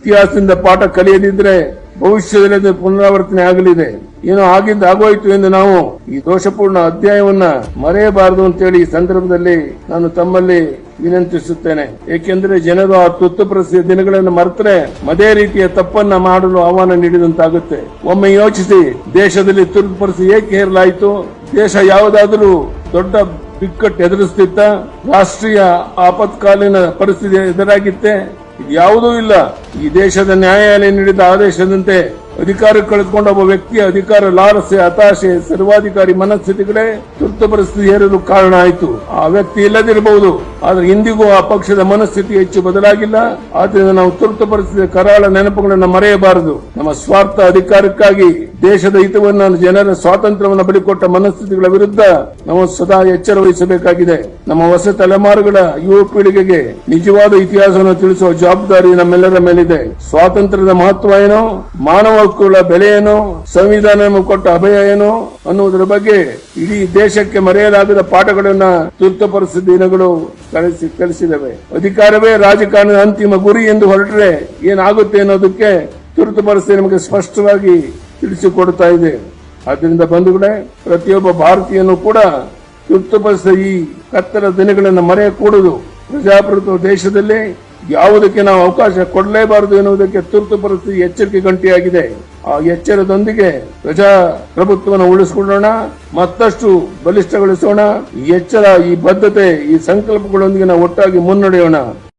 ಇತಿಹಾಸದಿಂದ ಪಾಠ ಕಲಿಯದಿದ್ರೆ ಭವಿಷ್ಯದಲ್ಲಿ ಅದು ಪುನರಾವರ್ತನೆ ಆಗಲಿದೆ. ಏನೋ ಆಗಿದ್ದು ಆಗೋಯ್ತು ಎಂದು ನಾವು ಈ ದೋಷಪೂರ್ಣ ಅಧ್ಯಾಯವನ್ನ ಮರೆಯಬಾರದು ಅಂತೇಳಿ ಈ ಸಂದರ್ಭದಲ್ಲಿ ನಾನು ತಮ್ಮಲ್ಲಿ ವಿನಂತಿಸುತ್ತೇನೆ. ಏಕೆಂದರೆ ಜನರು ಆ ತುತ್ತು ಪರಿಸ್ಥಿತಿಯ ದಿನಗಳನ್ನು ಮರೆತರೆ ಅದೇ ರೀತಿಯ ತಪ್ಪನ್ನ ಮಾಡಲು ಆಹ್ವಾನ ನೀಡಿದಂತಾಗುತ್ತೆ. ಒಮ್ಮೆ ಯೋಚಿಸಿ, ದೇಶದಲ್ಲಿ ತುರ್ತು ಪರಿಸ್ಥಿತಿ ಏಕೆ ಹೇರಲಾಯಿತು? ದೇಶ ಯಾವುದಾದರೂ ದೊಡ್ಡ ಬಿಕ್ಕಟ್ಟು ಎದುರಿಸ್ತಿತ್ತ? ರಾಷ್ಟ್ರೀಯ ಆಪತ್ಕಾಲೀನ ಪರಿಸ್ಥಿತಿ ಎದುರಾಗಿತ್ತೆ? ಯಾವುದೂ ಇಲ್ಲ. ಈ ದೇಶದ ನ್ಯಾಯಾಲಯ ನೀಡಿದ ಆದೇಶದಂತೆ ಅಧಿಕಾರ ಕಳೆದುಕೊಂಡ ಒಬ್ಬ ವ್ಯಕ್ತಿಯ ಅಧಿಕಾರ ಲಾಲಸೆ ಹತಾಶೆ, ಸರ್ವಾಧಿಕಾರಿ ಮನಸ್ಥಿತಿಗಳೇ ತುರ್ತು ಪರಿಸ್ಥಿತಿ ಏರಲು ಕಾರಣ ಆಯಿತು. ಆ ವ್ಯಕ್ತಿ ಇಲ್ಲದಿರಬಹುದು. ಆದರೆ ಇಂದಿಗೂ ಆ ಪಕ್ಷದ ಮನಸ್ಥಿತಿ ಹೆಚ್ಚು ಬದಲಾಗಿಲ್ಲ. ಆದ್ದರಿಂದ ನಾವು ತುರ್ತು ಪರಿಸ್ಥಿತಿಯ ಕರಾಳ ನೆನಪುಗಳನ್ನು ಮರೆಯಬಾರದು. ನಮ್ಮ ಸ್ವಾರ್ಥ ಅಧಿಕಾರಕ್ಕಾಗಿ ದೇಶದ ಹಿತವನ್ನು ಜನರ ಸ್ವಾತಂತ್ರ್ಯವನ್ನು ಬಲಿಕೊಟ್ಟ ಮನಸ್ಥಿತಿಗಳ ವಿರುದ್ಧ ನಾವು ಸದಾ ಎಚ್ಚರ ವಹಿಸಬೇಕಾಗಿದೆ. ನಮ್ಮ ಹೊಸ ತಲೆಮಾರುಗಳ ಯುವ ಪೀಳಿಗೆಗೆ ನಿಜವಾದ ಇತಿಹಾಸವನ್ನು ತಿಳಿಸುವ ಜವಾಬ್ದಾರಿ ನಮ್ಮೆಲ್ಲರ ಮೇಲಿದೆ. ಸ್ವಾತಂತ್ರ್ಯದ ಮಹತ್ವ ಏನು? ಮಾನವ ಹಕ್ಕುಗಳ ಬೆಲೆ ಏನು? ಸಂವಿಧಾನ ಕೊಟ್ಟ ಅಭಯ ಏನು? ಅನ್ನುವುದರ ಬಗ್ಗೆ ಇಡೀ ದೇಶಕ್ಕೆ ಮರೆಯಲಾಗದ ಪಾಠಗಳನ್ನ ತುರ್ತು ಪರಿಸ್ಥಿತಿ ದಿನಗಳು ಕಲಿಸಿ ಕಲಿಸಿದವೆ ಅಧಿಕಾರವೇ ರಾಜಕಾರಣದ ಅಂತಿಮ ಗುರಿ ಎಂದು ಹೊರಟರೆ ಏನಾಗುತ್ತೆ ಅನ್ನೋದಕ್ಕೆ ತುರ್ತು ಪರಿಸ್ಥಿತಿ ನಮಗೆ ಸ್ಪಷ್ಟವಾಗಿ ತಿಳಿಸಿಕೊಡ್ತಾ ಇದೆ ಆದ್ದರಿಂದ ಬಂಧುಗಳೇ, ಪ್ರತಿಯೊಬ್ಬ ಭಾರತೀಯನು ಕೂಡ ತುರ್ತು ಈ ಕತ್ತಲ ದಿನಗಳನ್ನು ಮರೆಯಕೂಡದು. ಪ್ರಜಾಪ್ರಭುತ್ವ ದೇಶದಲ್ಲಿ ಯಾವುದಕ್ಕೆ ನಾವು ಅವಕಾಶ ಕೊಡಲೇಬಾರದು ಎನ್ನುವುದಕ್ಕೆ ತುರ್ತು ಪರಿಸ್ಥಿತಿ ಎಚ್ಚರಿಕೆ ಗಂಟೆಯಾಗಿದೆ ಆ ಎಚ್ಚರದೊಂದಿಗೆ ಪ್ರಜಾಪ್ರಭುತ್ವವನ್ನು ಉಳಿಸಿಕೊಳ್ಳೋಣ, ಮತ್ತಷ್ಟು ಬಲಿಷ್ಠಗೊಳಿಸೋಣ. ಈ ಎಚ್ಚರ, ಈ ಬದ್ಧತೆ, ಈ ಸಂಕಲ್ಪಗಳೊಂದಿಗೆ ನಾವು ಒಟ್ಟಾಗಿ ಮುನ್ನಡೆಯೋಣ.